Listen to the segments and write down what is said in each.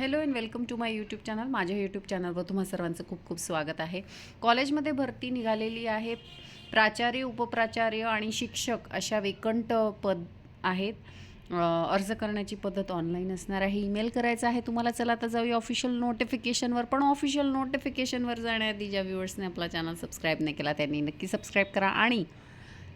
Hello and welcome to my YouTube channel माझ्या YouTube चॅनलवर तुम्हा सर्वांचं खूप खूप स्वागत आहे. कॉलेजमध्ये भरती निघालेली आहे. प्राचार्य उपप्राचार्य आणि शिक्षक अशा वेकंट पद आहेत. अर्ज करण्याची पद्धत ऑनलाईन असणार आहे. ईमेल करायचा आहे तुम्हाला. चला आता जाऊया ऑफिशियल नोटिफिकेशनवर पण ऑफिशियल नोटिफिकेशनवर जाण्याआधी ज्या व्ह्युअर्सने आपला चॅनल सबस्क्राईब नाही केला त्यांनी नक्की सबस्क्राईब करा. आणि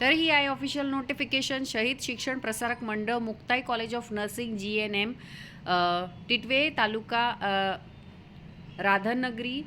तर ही आहे official notification Shahid Shikshan Prasarak Mandal Muktai college of nursing G N M Titwe तालुका राधनगरी राधानगरी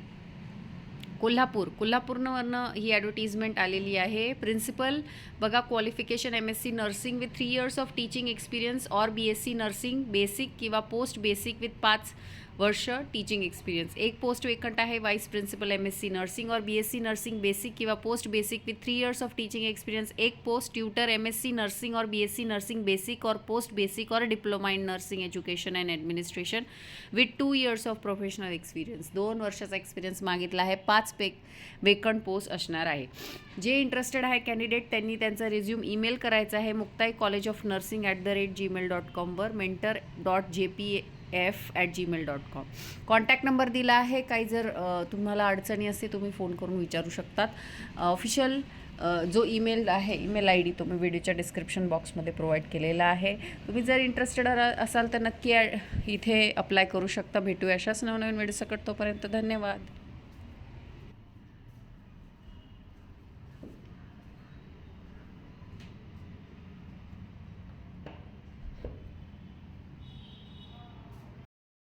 कोल्हापूर. कोल्हापूरवरनं ही ॲडव्हर्टिजमेंट आलेली आहे. प्रिन्सिपल बघा qualification M S C nursing with three years of teaching experience or B S C nursing basic किंवा post basic with पाच वर्ष teaching experience एक post vacant आहे vice principal M S C nursing और B S C nursing basic किंवा post basic with three years of teaching experience एक post tutor M S C nursing और B S C nursing basic और post basic और diploma in nursing education and administration with two years of professional experience दोन वर्षाचा experience मागितला आहे पाच पे vacant post असणार आहे. जे इंटरेस्टेड आहे कॅन्डिडेट त्यांनी त्यांचा रिझ्यूम ईमेल करायचा आहे. Muktai college of nursing at the rate Gmail dot कॉमवर mentor dot J P F at Gmail dot com contact number दिला आहे. काही जर तुम्हाला अडचणी असते तुम्ही फोन करून विचारू शकतात. ऑफिशियल जो ईमेल आहे ईमेल आय डी तो मी व्हिडिओच्या डिस्क्रिप्शन बॉक्समध्ये प्रोव्हाइड केलेला आहे. तुम्ही जर इंटरेस्टेड असाल तर नक्की इथे अप्लाय करू शकता. भेटूया अशाच नवनवीन व्हिडिओ सकट तोपर्यंत. धन्यवाद.